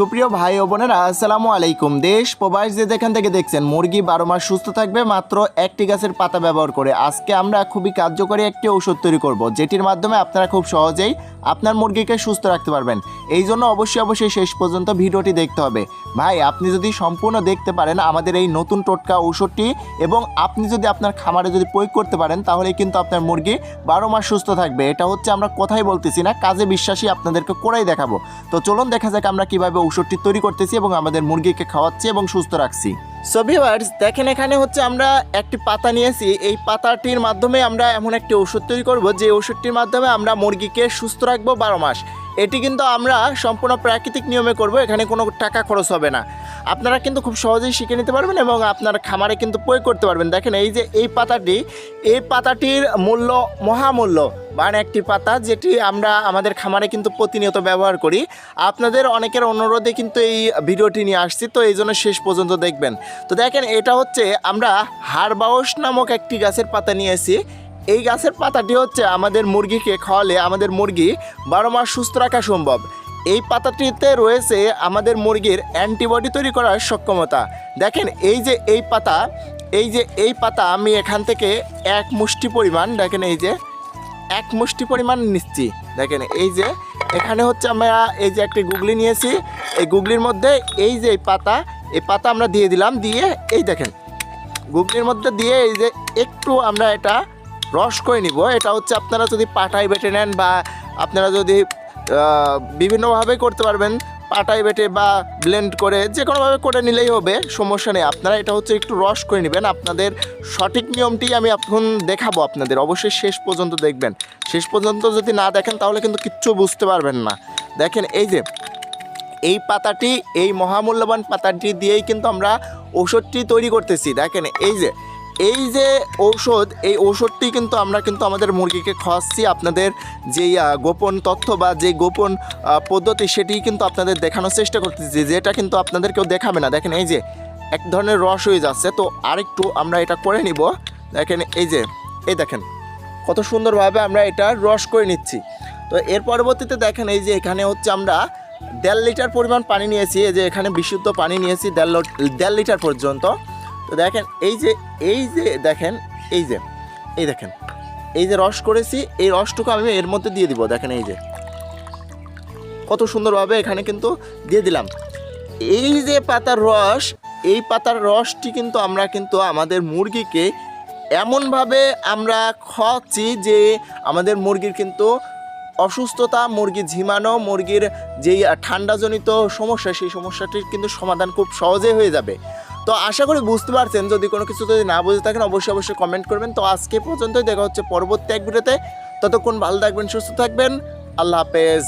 সুপ্রিয় ভাই ও বোনেরা, আসসালামু আলাইকুম। দেশ প্রবাস যে যেখান থেকে দেখছেন, মুরগি বারো মাস সুস্থ থাকবে, মাত্র একটি গাছের পাতা ব্যবহার করে। আজকে আমরা খুবই কার্যকরী একটি ঔষধ তৈরি করব, যেটির মাধ্যমে আপনারা খুব সহজেই আপনার মুরগিকে সুস্থ রাখতে পারবেন। এই জন্য অবশ্যই অবশ্যই শেষ পর্যন্ত ভিডিওটি দেখতে হবে। ভাই, আপনি যদি সম্পূর্ণ দেখতে পারেন আমাদের এই নতুন টোটকা ঔষধটি এবং আপনি যদি আপনার খামারে যদি প্রয়োগ করতে পারেন, তাহলে কিন্তু আপনার মুরগি বারো মাস সুস্থ থাকবে। এটা হচ্ছে আমরা কথাই বলতেছি না, কাজে বিশ্বাসী আপনাদেরকে করেই দেখাবো। তো চলুন, দেখা যাক আমরা কীভাবে ঔষধটি তৈরি করতেছি এবং আমাদের মুরগিকে খাওয়াচ্ছি এবং সুস্থ রাখছি। সো দেখেন এখানে হচ্ছে আমরা একটি পাতা নিয়েছি। এই পাতাটির মাধ্যমে আমরা এমন একটি ওষুধ তৈরি করব, যে ওষুধটির মাধ্যমে আমরা মুরগিকে সুস্থ রাখব বারো মাস। এটি কিন্তু আমরা সম্পূর্ণ প্রাকৃতিক নিয়মে করব, এখানে কোনো টাকা খরচ হবে না। আপনারা কিন্তু খুব সহজেই শিখে নিতে পারবেন এবং আপনার খামারে কিন্তু প্রয়োগ করতে পারবেন। দেখেন এই যে এই পাতাটি, এই পাতাটির মূল্য মহামূল্য। মানে একটি পাতা যেটি আমরা আমাদের খামারে কিন্তু প্রতিনিয়ত ব্যবহার করি। আপনাদের অনেকের অনুরোধে কিন্তু এই ভিডিওটি নিয়ে আসছি, তো এই জন্য শেষ পর্যন্ত দেখবেন। তো দেখেন এটা হচ্ছে আমরা হারবাউস নামক একটি গাছের পাতা নিয়ে নিয়েছি এই গাছের পাতাটি হচ্ছে আমাদের মুরগিকে খাওয়ালে আমাদের মুরগি বারো মাস সুস্থ রাখা সম্ভব। এই পাতাটিতে রয়েছে আমাদের মুরগির অ্যান্টিবডি তৈরি করার সক্ষমতা। দেখেন, এই যে এই পাতা, এই যে এই পাতা আমি এখান থেকে এক মুষ্টি পরিমাণ, দেখেন এই যে, এক মুষ্টি পরিমাণ নিচ্ছি। দেখেন, এই যে, এখানে হচ্ছে আমরা এই যে একটি গুগলি নিয়েছি। এই গুগলির মধ্যে এই যে এই পাতা এই পাতা আমরা দিয়ে দিলাম, দিয়ে এই দেখেন, গুগলির মধ্যে দিয়ে এই যে একটু আমরা এটা রস করে নিব। এটা হচ্ছে আপনারা যদি পাটায় বেটে নেন বা আপনারা যদি বিভিন্নভাবে করতে পারবেন, পাটায় বেটে বা ব্লেন্ড করে যে কোনোভাবে করে নিলেই হবে, সমস্যা নেই। আপনারা এটা হচ্ছে একটু রস করে নেবেন। আপনাদের সঠিক নিয়মটি আমি এখন দেখাবো আপনাদের। অবশ্যই শেষ পর্যন্ত দেখবেন। শেষ পর্যন্ত যদি না দেখেন, তাহলে কিন্তু কিচ্ছু বুঝতে পারবেন না। দেখেন, এই যে, এই পাতাটি, এই মহামূল্যবান পাতাটি দিয়েই কিন্তু আমরা ওষুধটি তৈরি করতেছি। দেখেন, এই যে এই যে ঔষধ, এই ঔষধটি কিন্তু আমরা কিন্তু আমাদের মুরগিকে খাওয়াচ্ছি আপনাদের যেই গোপন তথ্য বা যে গোপন পদ্ধতি সেটি কিন্তু আপনাদের দেখানোর চেষ্টা করতেছি, যেটা কিন্তু আপনাদের কেউ দেখাবে না। দেখেন এই যে, এক ধরনের রস হয়ে যাচ্ছে। তো আরেকটু আমরা এটা করে নিব। দেখেন এই যে, এই দেখেন, কত সুন্দরভাবে আমরা এটা রস করে নিচ্ছি। তো এর পরবর্তীতে দেখেন এই যে, এখানে হচ্ছে আমরা দেড় লিটার পরিমাণ পানি নিয়েছি। এই যে, এখানে বিশুদ্ধ পানি নিয়েছি দেড় দেড় লিটার পর্যন্ত। তো দেখেন, এই যে এই যে, দেখেন, এই যে, এই দেখেন, এই যে রস করেছি, এই রসটুকু আমি এর মধ্যে দিয়ে দিব, দেখেন এই যে। কত সুন্দরভাবে এখানে কিন্তু দিয়ে দিলাম। এই যে পাতার রস, এই পাতার রসটি কিন্তু আমরা কিন্তু আমাদের মুরগিকে এমনভাবে আমরা খাওয়াচ্ছি যে আমাদের মুরগির কিন্তু অসুস্থতা মুরগি ঝিমানো, মুরগির যেই ঠান্ডাজনিত সমস্যা, সেই সমস্যাটির কিন্তু সমাধান খুব সহজেই হয়ে যাবে। তো আশা করি বুঝতে পারছেন, যদি কোনো কিছু যদি না বুঝে থাকেন, অবশ্যই অবশ্যই কমেন্ট করবেন। তো আজকে পর্যন্তই, দেখা হচ্ছে পরবর্তী এক ভিডিওতে। ততক্ষণ ভালো থাকবেন, সুস্থ থাকবেন। আল্লাহ হাফেজ।